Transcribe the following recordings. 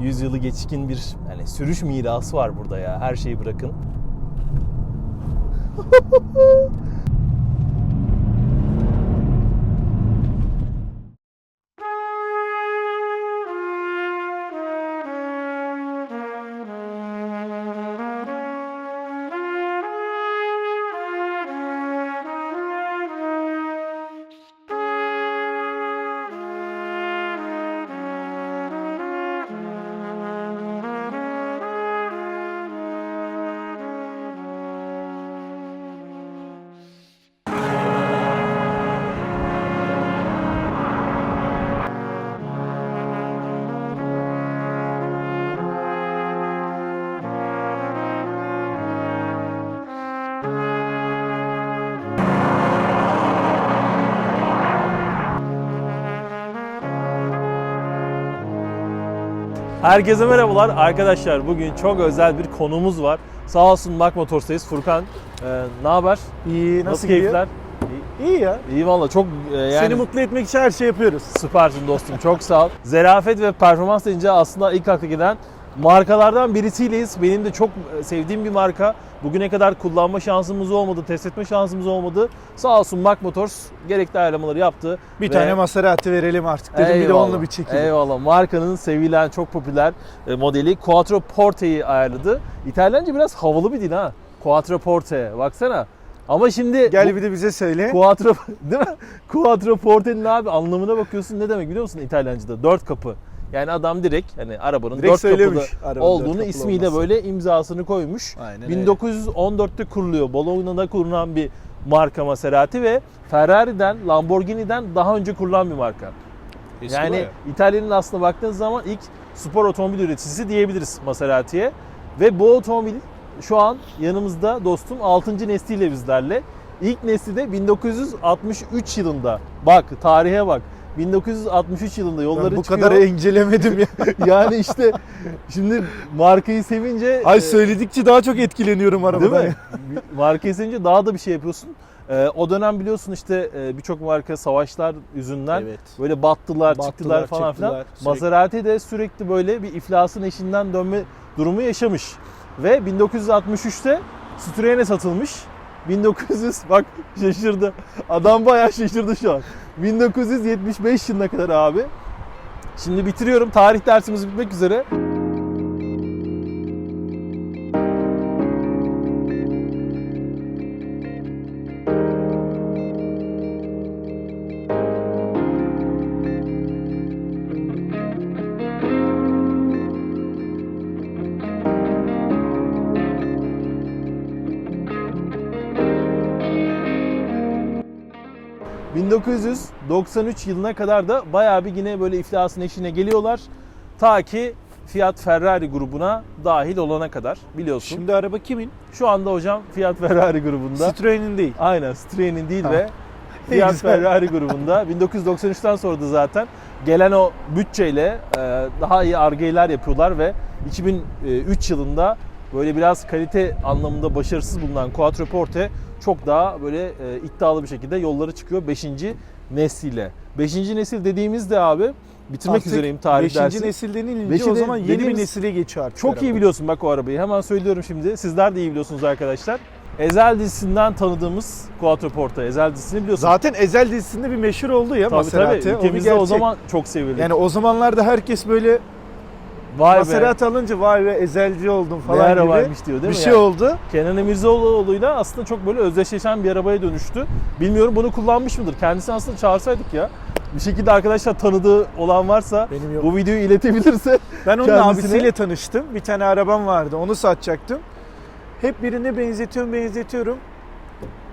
yüzyılı geçkin bir yani sürüş mirası var burada ya. Her şeyi bırakın. Herkese merhabalar arkadaşlar. Bugün çok özel bir konumuz var. Sağ olsun Mak Motors'tayız. Furkan, e, ne haber? İyi, nasıl, Nasıl gidiyor? keyifler? İyi ya. İyi valla çok e, yani Seni mutlu etmek için her şey yapıyoruz. süpersin dostum. Çok sağ ol. Zerafet ve performans deyince aslında ilk akla gelen markalardan birisiyleyiz. Benim de çok e, sevdiğim bir marka. Bugüne kadar kullanma şansımız olmadı, test etme şansımız olmadı. Sağ olsun Mak Motors gerekli ayarlamaları yaptı. Bir Ve- tane Maserati verelim artık dedim. Bir de Eyvallah, onunla bir çekelim. Eyvallah. Markanın sevilen, çok popüler e, modeli Quattro Porte'yi ayarladı. İtalyanca biraz havalı bir dil ha. Quattro Porte. Baksana. Ama şimdi Gel bir de bize söyle. Quattro değil mi? Quattro Porte'nin abi anlamına bakıyorsun ne demek biliyor musun İtalyanca'da? Dört kapı. Yani adam direkt hani arabanın Direkt dört arabanın dört olduğunu kapılı ismiyle olması. böyle imzasını koymuş. Aynen öyle. 1914'te kuruluyor. Bologna'da kurulan bir marka Maserati ve Ferrari'den, Lamborghini'den daha önce kurulan bir marka. Eski yani. İtalya'nın aslında baktığınız zaman ilk spor otomobil üreticisi diyebiliriz Maserati'ye. Ve bu otomobil şu an yanımızda dostum 6. nesliyle bizlerle. İlk nesli de 1963 yılında. Bak tarihe bak. 1963 yılında yolları ben bu çıkıyor. kadar incelemedim ya. yani işte şimdi markayı sevince Ay e, söyledikçe daha çok etkileniyorum Değil arabadan. mi? Markayı sevince daha da bir şey yapıyorsun. Ee, o dönem biliyorsun işte e, birçok marka savaşlar yüzünden Evet. böyle battılar, Battılar, çıktılar falan filan. Maserati de sürekli böyle bir iflasın eşinden dönme durumu yaşamış. Ve 1963'te Citroen'e satılmış. 1900 bak şaşırdı. Adam bayağı şaşırdı şu an. 1975 yılına kadar abi. Şimdi bitiriyorum. Tarih dersimiz bitmek üzere. ...1993 yılına kadar da bayağı bir yine böyle iflasın eşine geliyorlar. Ta ki Fiat Ferrari grubuna dahil olana kadar biliyorsun. Şimdi araba kimin? Şu anda hocam Fiat Ferrari grubunda. Citroen'in değil. Aynen Citroen'in değil Ha. ve Fiat. Ferrari grubunda 1993'ten sonra da zaten gelen o bütçeyle e, daha iyi argeler yapıyorlar ve 2003 yılında böyle biraz kalite anlamında başarısız bulunan Quattroporte çok daha böyle e, iddialı bir şekilde yolları çıkıyor 5. nesliyle. 5. nesil dediğimizde abi bitirmek Artık üzereyim tarih Beşinci dersi. nesil denilince Beşi o de zaman yeni bir nesile geçiyor artık. Çok iyi biliyorsun bak o arabayı. Hemen söylüyorum şimdi. Sizler de iyi biliyorsunuz arkadaşlar. Ezel dizisinden tanıdığımız Quattroporte. Ezel dizisini biliyorsun. Zaten Ezel dizisinde bir meşhur oldu ya tabii Maserati. tabii. O bir Ülkemizde o, gerçek. zaman çok sevildi. Yani o zamanlarda herkes böyle Vay Maserati alınca vay be ezelci oldum be. falan Ne gibi varmış diyor değil bir mi? şey yani? oldu. Kenan Emirzalıoğlu'yla aslında çok böyle özdeşleşen bir arabaya dönüştü. Bilmiyorum bunu kullanmış mıdır? Kendisini aslında çağırsaydık ya. Bir şekilde arkadaşlar tanıdığı olan varsa Benim yok. bu videoyu iletebilirse Ben onun kendisine- abisiyle tanıştım. Bir tane arabam vardı. Onu satacaktım. Hep birine benzetiyorum, benzetiyorum.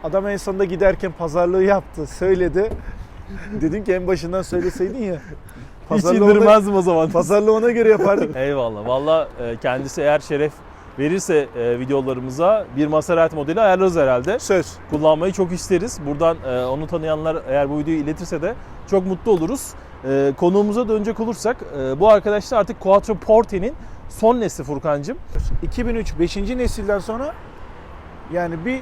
Adam en sonunda giderken pazarlığı yaptı, söyledi. Dedim ki en başından söyleseydin ya. Hiç Pazarlığı ona, indirmezdim o zaman. pazarlığı ona göre yapardık. Eyvallah. Valla e, kendisi eğer şeref verirse e, videolarımıza bir Maserati modeli ayarlarız herhalde. Söz. Kullanmayı çok isteriz. Buradan e, onu tanıyanlar eğer bu videoyu iletirse de çok mutlu oluruz. E, konuğumuza dönecek olursak e, bu arkadaşlar artık Quattroporte'nin son nesli Furkancığım. 2003 5. nesilden sonra yani bir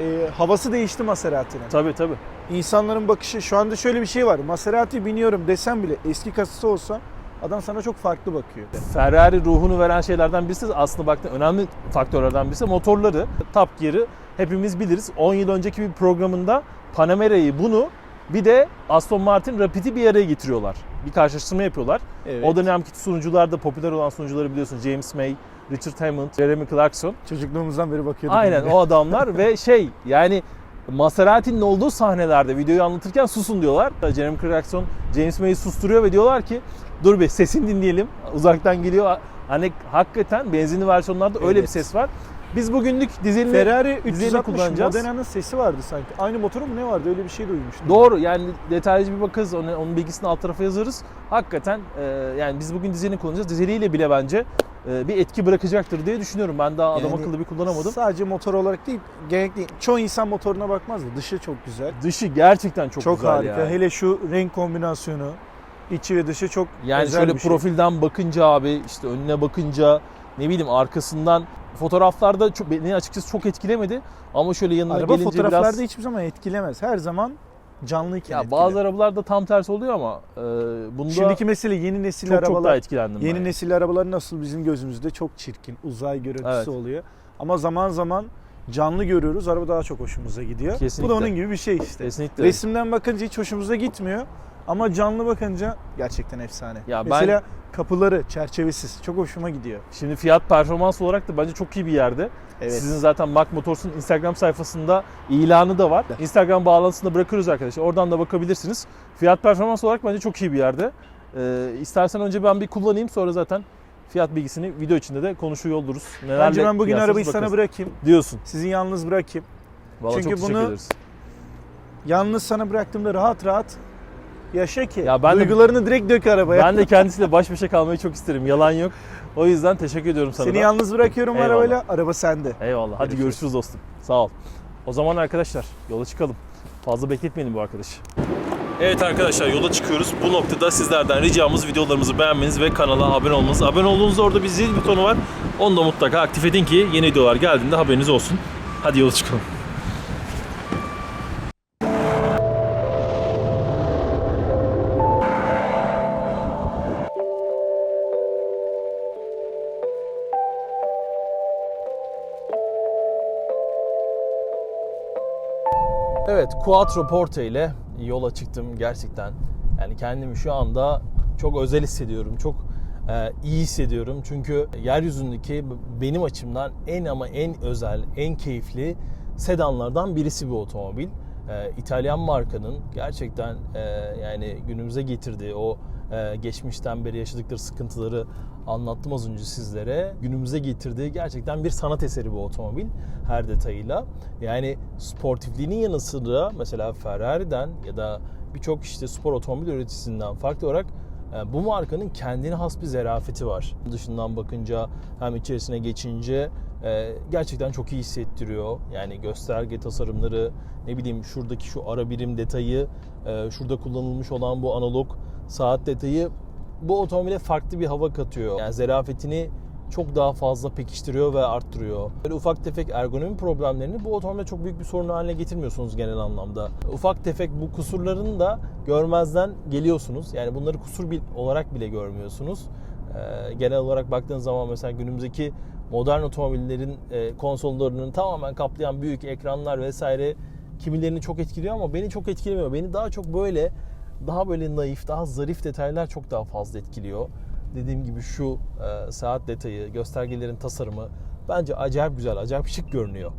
e, havası değişti Maserati'nin. Tabii tabii. İnsanların bakışı şu anda şöyle bir şey var. Maserati biniyorum desem bile eski kasası olsa Adam sana çok farklı bakıyor. Ferrari ruhunu veren şeylerden birisi aslında baktığın önemli faktörlerden birisi motorları. Top Gear'ı hepimiz biliriz. 10 yıl önceki bir programında Panamera'yı bunu bir de Aston Martin Rapid'i bir araya getiriyorlar. Bir karşılaştırma yapıyorlar. Evet. O dönemki sunucularda popüler olan sunucuları biliyorsun. James May, Richard Hammond, Jeremy Clarkson. Çocukluğumuzdan beri bakıyorduk. Aynen o adamlar ve şey yani Maserati'nin olduğu sahnelerde videoyu anlatırken susun diyorlar. Jeremy Clarkson James May'i susturuyor ve diyorlar ki dur bir sesini dinleyelim. Uzaktan geliyor. Hani hakikaten benzinli versiyonlarda öyle bir Evet. ses var. Biz bugünlük dizelini Ferrari dizelini 360 kullanacağız. Modena'nın sesi vardı sanki. Aynı motoru mu ne vardı? Öyle bir şey duymuştum. Doğru yani detaylıca bir bakarız onu, onun bilgisini alt tarafa yazarız. Hakikaten e, yani biz bugün dizelini kullanacağız. Dizeliyle bile bence e, bir etki bırakacaktır diye düşünüyorum. Ben daha adam Yani akıllı bir kullanamadım. Sadece motor olarak değil, genellikle çoğu insan motoruna bakmaz da dışı çok güzel. Dışı gerçekten çok, Çok, güzel harika. yani. Hele şu renk kombinasyonu, içi ve dışı çok Yani özel şöyle bir şey. profilden bakınca abi işte önüne bakınca ne bileyim arkasından fotoğraflarda çok, beni açıkçası çok etkilemedi ama şöyle yanına Araba gelince fotoğraflarda biraz hiçbir zaman etkilemez. Her zaman canlıyken ya etkiler. bazı arabalarda tam tersi oluyor ama e, bunda Şimdiki mesele yeni nesil çok arabalar. çok daha etkilendim Yeni ben. nesil arabalar nasıl bizim gözümüzde çok çirkin, uzay görüntüsü Evet. oluyor. Ama zaman zaman canlı görüyoruz. Araba daha çok hoşumuza gidiyor. Kesinlikle. Bu da onun gibi bir şey işte. Kesinlikle. Resimden bakınca hiç hoşumuza gitmiyor. Ama canlı bakınca gerçekten efsane. Ya ben- Mesela kapıları çerçevesiz. Çok hoşuma gidiyor. Şimdi fiyat performans olarak da bence çok iyi bir yerde. Evet. Sizin zaten Mac Motors'un Instagram sayfasında ilanı da var. Instagram bağlantısını da bırakırız arkadaşlar. Oradan da bakabilirsiniz. Fiyat performans olarak bence çok iyi bir yerde. Ee, istersen önce ben bir kullanayım sonra zaten fiyat bilgisini video içinde de konuşuyor oluruz. Nelerle Bence ben bugün arabayı sana bakarız. bırakayım. diyorsun. Sizi yalnız bırakayım. Vallahi Çünkü çok bunu- ederiz. Yalnız sana bıraktığımda rahat rahat yaşa ki. Ya ben de- Duygularını direkt dök arabaya. Ben de kendisiyle baş başa kalmayı çok isterim. Yalan yok. O yüzden teşekkür ediyorum sana Seni da. yalnız bırakıyorum Eyvallah. arabayla. Araba sende. Eyvallah. Hadi Görüşürüz. görüşürüz dostum. Sağ ol. O zaman arkadaşlar yola çıkalım. Fazla bekletmeyelim bu arkadaşı. Evet arkadaşlar yola çıkıyoruz. Bu noktada sizlerden ricamız videolarımızı beğenmeniz ve kanala abone olmanız. Abone olduğunuzda orada bir zil butonu var. Onu da mutlaka aktif edin ki yeni videolar geldiğinde haberiniz olsun. Hadi yola çıkalım. Evet, Quattro Porte ile yola çıktım gerçekten. Yani kendimi şu anda çok özel hissediyorum. Çok e, iyi hissediyorum. Çünkü yeryüzündeki benim açımdan en ama en özel, en keyifli sedanlardan birisi bu otomobil. E, İtalyan markanın gerçekten e, yani günümüze getirdiği o e, geçmişten beri yaşadıkları sıkıntıları anlattım az önce sizlere. Günümüze getirdiği gerçekten bir sanat eseri bu otomobil her detayıyla. Yani sportifliğinin yanı sıra mesela Ferrari'den ya da birçok işte spor otomobil üreticisinden farklı olarak e, bu markanın kendine has bir zerafeti var. Dışından bakınca hem içerisine geçince e, gerçekten çok iyi hissettiriyor. Yani gösterge tasarımları, ne bileyim şuradaki şu ara birim detayı, e, şurada kullanılmış olan bu analog saat detayı bu otomobile farklı bir hava katıyor. Yani zerafetini çok daha fazla pekiştiriyor ve arttırıyor. Böyle ufak tefek ergonomi problemlerini bu otomobilde çok büyük bir sorun haline getirmiyorsunuz genel anlamda. Ufak tefek bu kusurlarını da görmezden geliyorsunuz. Yani bunları kusur olarak bile görmüyorsunuz. Ee, genel olarak baktığınız zaman mesela günümüzdeki modern otomobillerin e, konsollarının tamamen kaplayan büyük ekranlar vesaire kimilerini çok etkiliyor ama beni çok etkilemiyor. Beni daha çok böyle daha böyle naif, daha zarif detaylar çok daha fazla etkiliyor. Dediğim gibi şu e, saat detayı, göstergelerin tasarımı bence acayip güzel, acayip şık görünüyor.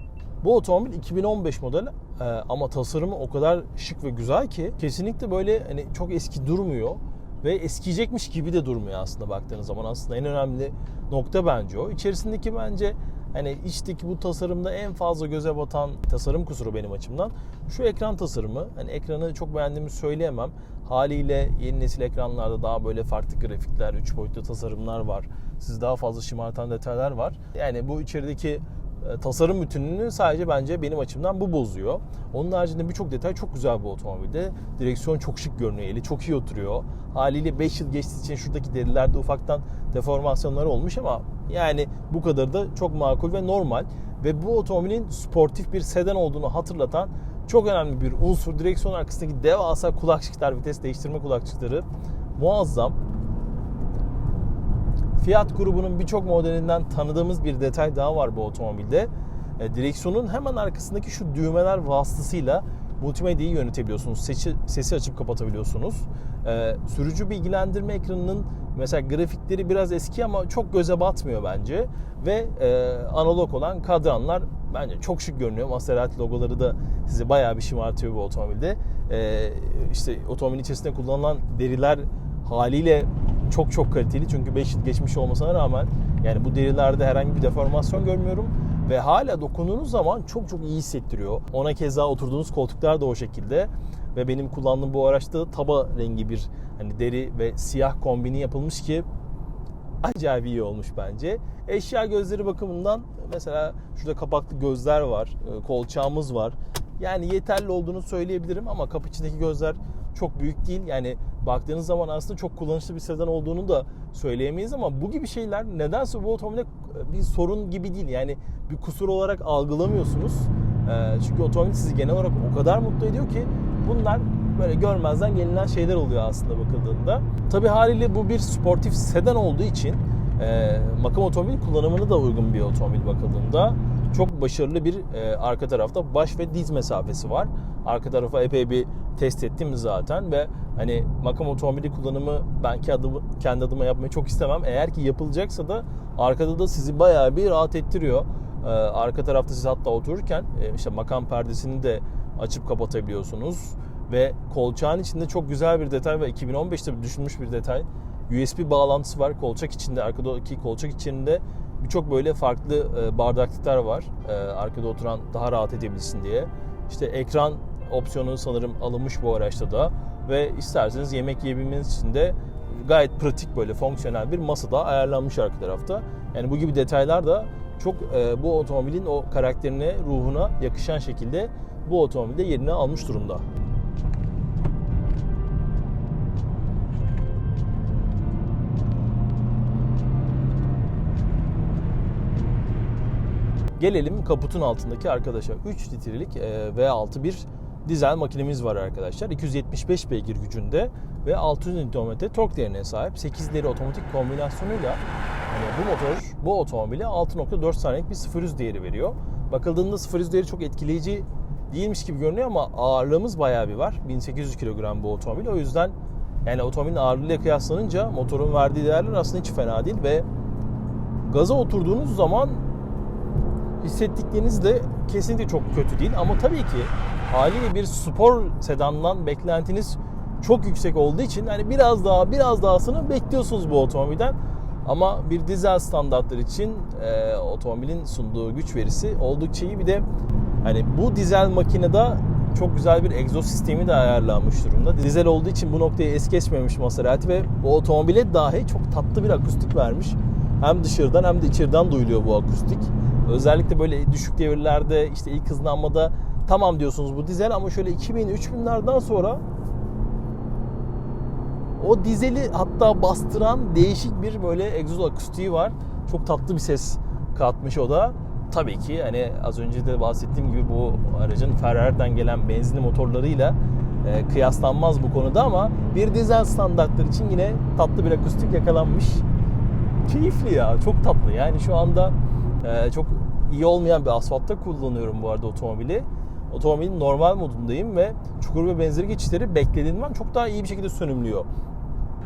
Bu otomobil 2015 model e, ama tasarımı o kadar şık ve güzel ki kesinlikle böyle hani çok eski durmuyor ve eskiyecekmiş gibi de durmuyor aslında baktığınız zaman. Aslında en önemli nokta bence o. İçerisindeki bence hani içteki bu tasarımda en fazla göze batan tasarım kusuru benim açımdan şu ekran tasarımı. Hani ekranı çok beğendiğimi söyleyemem. Haliyle yeni nesil ekranlarda daha böyle farklı grafikler, 3 boyutlu tasarımlar var. Siz daha fazla şımartan detaylar var. Yani bu içerideki tasarım bütününü sadece bence benim açımdan bu bozuyor. Onun haricinde birçok detay çok güzel bu otomobilde. Direksiyon çok şık görünüyor, eli çok iyi oturuyor. Haliyle 5 yıl geçtiği için şuradaki derilerde ufaktan deformasyonları olmuş ama yani bu kadar da çok makul ve normal. Ve bu otomobilin sportif bir sedan olduğunu hatırlatan çok önemli bir unsur. Direksiyon arkasındaki devasa kulakçıklar, vites değiştirme kulakçıkları muazzam. Fiat grubunun birçok modelinden tanıdığımız bir detay daha var bu otomobilde. E, direksiyonun hemen arkasındaki şu düğmeler vasıtasıyla multimedyayı yönetebiliyorsunuz. Sesi, sesi açıp kapatabiliyorsunuz. E, sürücü bilgilendirme ekranının mesela grafikleri biraz eski ama çok göze batmıyor bence. Ve e, analog olan kadranlar bence çok şık görünüyor. Maserati logoları da sizi bayağı bir şımartıyor bu otomobilde. E, işte otomobilin içerisinde kullanılan deriler haliyle çok çok kaliteli. Çünkü 5 yıl geçmiş olmasına rağmen yani bu derilerde herhangi bir deformasyon görmüyorum. Ve hala dokunduğunuz zaman çok çok iyi hissettiriyor. Ona keza oturduğunuz koltuklar da o şekilde. Ve benim kullandığım bu araçta taba rengi bir hani deri ve siyah kombini yapılmış ki acayip iyi olmuş bence. Eşya gözleri bakımından mesela şurada kapaklı gözler var, e, kolçağımız var. Yani yeterli olduğunu söyleyebilirim ama kapı içindeki gözler çok büyük değil. Yani baktığınız zaman aslında çok kullanışlı bir sedan olduğunu da söyleyemeyiz ama bu gibi şeyler nedense bu otomobilde bir sorun gibi değil. Yani bir kusur olarak algılamıyorsunuz. E, Çünkü otomobil sizi genel olarak o kadar mutlu ediyor ki bunlar böyle görmezden gelinen şeyler oluyor aslında bakıldığında. Tabi haliyle bu bir sportif sedan olduğu için e, makam otomobil kullanımını da uygun bir otomobil bakıldığında çok başarılı bir e, arka tarafta baş ve diz mesafesi var. Arka tarafa epey bir test ettim zaten ve hani makam otomobili kullanımı ben adımı, kendi adıma yapmayı çok istemem. Eğer ki yapılacaksa da arkada da sizi bayağı bir rahat ettiriyor. E, arka tarafta siz hatta otururken e, işte makam perdesini de açıp kapatabiliyorsunuz ve kolçağın içinde çok güzel bir detay ve 2015'te düşünmüş bir detay. USB bağlantısı var kolçak içinde, arkadaki kolçak içinde birçok böyle farklı e, bardaklıklar var. E, arkada oturan daha rahat edebilsin diye. İşte ekran opsiyonu sanırım alınmış bu araçta da ve isterseniz yemek yiyebilmeniz için de gayet pratik böyle fonksiyonel bir masa da ayarlanmış arka tarafta. Yani bu gibi detaylar da çok e, bu otomobilin o karakterine, ruhuna yakışan şekilde bu otomobilde yerini almış durumda. Gelelim kaputun altındaki arkadaşa. 3 litrelik e, V6 bir dizel makinemiz var arkadaşlar. 275 beygir gücünde ve 600 Nm tork değerine sahip 8 ileri otomatik kombinasyonuyla hani bu motor bu otomobile 6.4 saniyelik bir 0 değeri veriyor. Bakıldığında 0 değeri çok etkileyici değilmiş gibi görünüyor ama ağırlığımız bayağı bir var. 1800 kilogram bu otomobil. O yüzden yani otomobilin ağırlığıyla kıyaslanınca motorun verdiği değerler aslında hiç fena değil ve gaza oturduğunuz zaman hissettikleriniz de kesinlikle çok kötü değil ama tabii ki haliyle bir spor sedandan beklentiniz çok yüksek olduğu için hani biraz daha biraz dahasını bekliyorsunuz bu otomobilden. Ama bir dizel standartlar için e, otomobilin sunduğu güç verisi oldukça iyi. Bir de hani bu dizel makinede çok güzel bir egzoz sistemi de ayarlanmış durumda. Dizel olduğu için bu noktayı es geçmemiş Maserati ve bu otomobile dahi çok tatlı bir akustik vermiş. Hem dışarıdan hem de içeriden duyuluyor bu akustik. Özellikle böyle düşük devirlerde işte ilk hızlanmada tamam diyorsunuz bu dizel ama şöyle 2000-3000'lerden sonra o dizeli hatta bastıran değişik bir böyle egzoz akustiği var. Çok tatlı bir ses katmış o da. Tabii ki hani az önce de bahsettiğim gibi bu aracın Ferrari'den gelen benzinli motorlarıyla e, kıyaslanmaz bu konuda ama bir dizel standartlar için yine tatlı bir akustik yakalanmış. Keyifli ya, çok tatlı. Yani şu anda e, çok iyi olmayan bir asfaltta kullanıyorum bu arada otomobili. Otomobilin normal modundayım ve çukur ve benzeri geçişleri beklediğimden çok daha iyi bir şekilde sönümlüyor.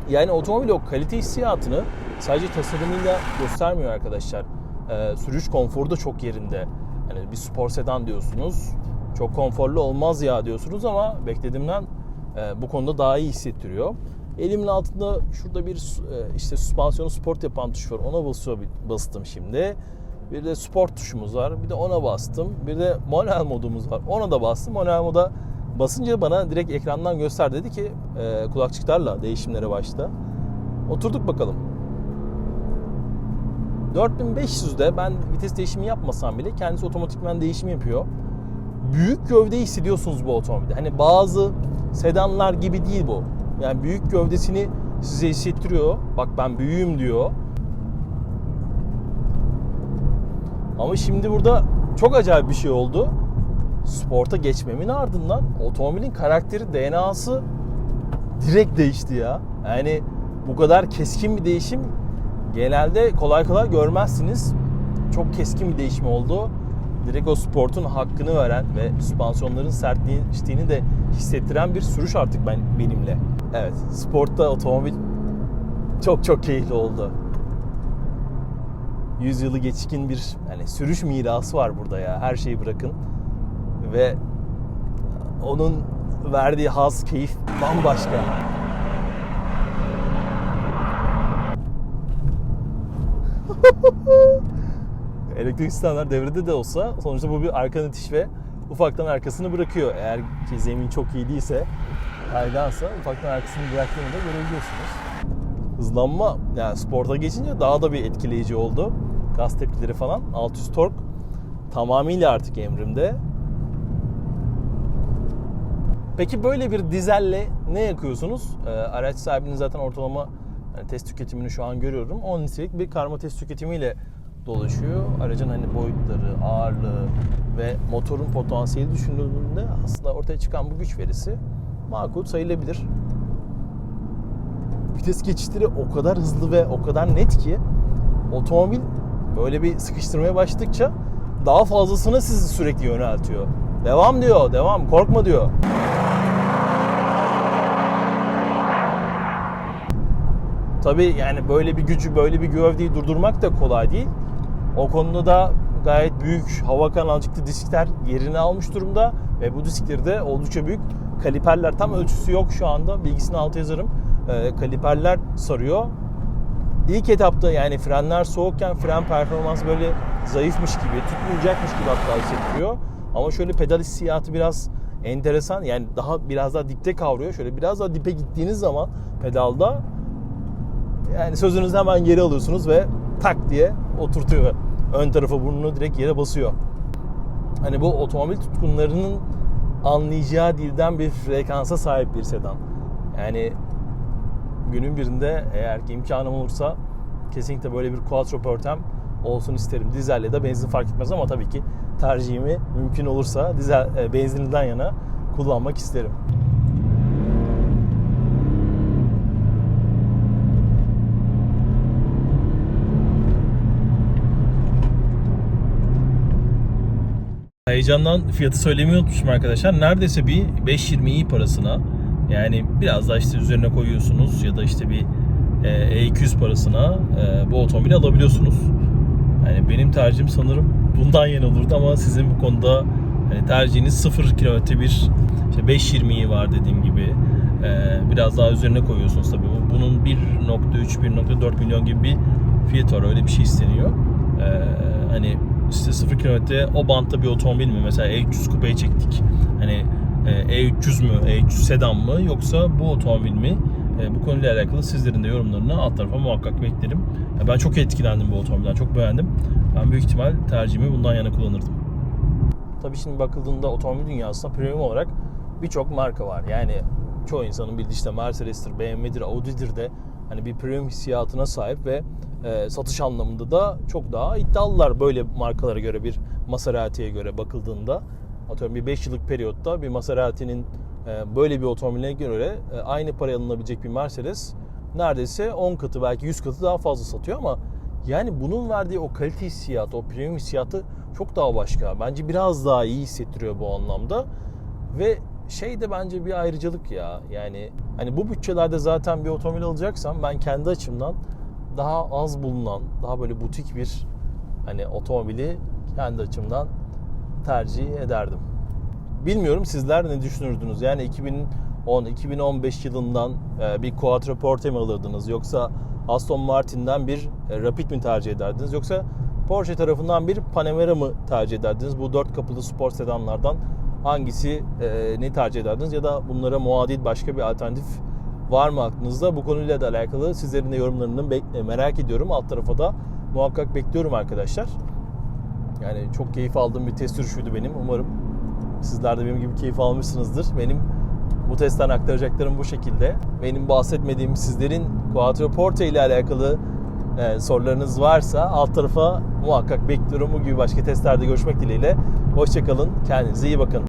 Yani otomobil o kalite hissiyatını sadece tasarımıyla göstermiyor arkadaşlar. Ee, sürüş konforu da çok yerinde. Yani bir spor sedan diyorsunuz. Çok konforlu olmaz ya diyorsunuz ama beklediğimden e, bu konuda daha iyi hissettiriyor. Elimin altında şurada bir e, işte süspansiyonu sport yapan tuş var. Ona basıyor, bastım şimdi. Bir de sport tuşumuz var. Bir de ona bastım. Bir de manuel modumuz var. Ona da bastım. Manuel moda basınca bana direkt ekrandan göster dedi ki e, kulakçıklarla değişimlere başta. Oturduk bakalım. 4500'de ben vites değişimi yapmasam bile kendisi otomatikman değişim yapıyor. Büyük gövdeyi hissediyorsunuz bu otomobilde. Hani bazı sedanlar gibi değil bu. Yani büyük gövdesini size hissettiriyor. Bak ben büyüğüm diyor. Ama şimdi burada çok acayip bir şey oldu. Sporta geçmemin ardından otomobilin karakteri, DNA'sı direkt değişti ya. Yani bu kadar keskin bir değişim genelde kolay kolay görmezsiniz. Çok keskin bir değişim oldu. Direkt o sportun hakkını veren ve süspansiyonların sertliğini de hissettiren bir sürüş artık ben benimle. Evet, sportta otomobil çok çok keyifli oldu. Yüzyılı geçkin bir hani sürüş mirası var burada ya. Her şeyi bırakın ve onun verdiği haz, keyif bambaşka. Elektrik sistemler devrede de olsa sonuçta bu bir arka itiş ve ufaktan arkasını bırakıyor. Eğer ki zemin çok iyi değilse, kaygansa ufaktan arkasını bıraktığını da görebiliyorsunuz. Hızlanma yani sporta geçince daha da bir etkileyici oldu. Gaz tepkileri falan. 600 tork tamamıyla artık emrimde. Peki böyle bir dizelle ne yakıyorsunuz? Ee, araç sahibinin zaten ortalama yani test tüketimini şu an görüyorum. 10 litrelik bir karma test tüketimiyle dolaşıyor. Aracın hani boyutları, ağırlığı ve motorun potansiyeli düşünüldüğünde aslında ortaya çıkan bu güç verisi makul sayılabilir. Vites geçişleri o kadar hızlı ve o kadar net ki otomobil böyle bir sıkıştırmaya başladıkça daha fazlasını sizi sürekli yöneltiyor. Devam diyor, devam, korkma diyor. Tabii yani böyle bir gücü, böyle bir gövdeyi durdurmak da kolay değil. O konuda da gayet büyük hava kanalcıklı diskler yerini almış durumda ve bu diskleri de oldukça büyük kaliperler tam ölçüsü yok şu anda bilgisini altı yazarım. Ee, kaliperler sarıyor. İlk etapta yani frenler soğukken fren performansı böyle zayıfmış gibi, tutmayacakmış gibi hatta hissettiriyor. Ama şöyle pedal hissiyatı biraz enteresan. Yani daha biraz daha dipte kavruyor. Şöyle biraz daha dipe gittiğiniz zaman pedalda yani sözünüzü hemen geri alıyorsunuz ve tak diye oturtuyor. Ön tarafa burnunu direkt yere basıyor. Hani bu otomobil tutkunlarının anlayacağı dilden bir frekansa sahip bir sedan. Yani günün birinde eğer ki imkanım olursa kesinlikle böyle bir quattro portem olsun isterim. Dizel ya da benzin fark etmez ama tabii ki tercihimi mümkün olursa dizel e, benzinliden yana kullanmak isterim. Heyecandan fiyatı söylemeyi unutmuşum arkadaşlar. Neredeyse bir 5.20'yi parasına yani biraz daha işte üzerine koyuyorsunuz ya da işte bir e, E200 parasına e, bu otomobili alabiliyorsunuz. Yani benim tercihim sanırım bundan yana olurdu ama sizin bu konuda hani tercihiniz 0 kilometre bir işte 5.20'yi var dediğim gibi. E, biraz daha üzerine koyuyorsunuz tabii. Bu- Bunun 1.3 1.4 milyon gibi bir fiyat var. Öyle bir şey isteniyor. E, hani işte 0 kilometre o bantta bir otomobil mi? Mesela E300 kupeyi çektik. Hani e, E300 mü, E300 sedan mı yoksa bu otomobil mi? E, bu konuyla alakalı sizlerin de yorumlarını alt tarafa muhakkak beklerim. Ben çok etkilendim bu otomobilden, çok beğendim. Ben büyük ihtimal tercihimi bundan yana kullanırdım. Tabii şimdi bakıldığında otomobil dünyasında premium olarak birçok marka var. Yani çoğu insanın bildiği işte Mercedes'tir, BMW'dir, Audi'dir de hani bir premium hissiyatına sahip ve e, satış anlamında da çok daha iddialılar böyle markalara göre bir Maserati'ye göre bakıldığında. Atıyorum bir 5 yıllık periyotta bir Maserati'nin e, böyle bir otomobiline göre e, aynı paraya alınabilecek bir Mercedes neredeyse 10 katı belki 100 katı daha fazla satıyor ama yani bunun verdiği o kalite hissiyatı, o premium hissiyatı çok daha başka. Bence biraz daha iyi hissettiriyor bu anlamda. Ve şey de bence bir ayrıcalık ya. Yani hani bu bütçelerde zaten bir otomobil alacaksam ben kendi açımdan daha az bulunan, daha böyle butik bir hani otomobili kendi açımdan tercih ederdim. Bilmiyorum sizler ne düşünürdünüz? Yani 2010-2015 yılından e, bir Quattroporte mi alırdınız? Yoksa Aston Martin'den bir e, Rapid mi tercih ederdiniz? Yoksa Porsche tarafından bir Panamera mı tercih ederdiniz? Bu dört kapılı spor sedanlardan hangisi e, ne tercih ederdiniz? Ya da bunlara muadil başka bir alternatif var mı aklınızda? Bu konuyla da alakalı sizlerin de yorumlarını merak ediyorum. Alt tarafa da muhakkak bekliyorum arkadaşlar. Yani çok keyif aldığım bir test sürüşüydü benim. Umarım sizler de benim gibi keyif almışsınızdır. Benim bu testten aktaracaklarım bu şekilde. Benim bahsetmediğim sizlerin Quattroporte ile alakalı e, sorularınız varsa alt tarafa muhakkak bekliyorum. Bu gibi başka testlerde görüşmek dileğiyle. Hoşçakalın. Kendinize iyi bakın.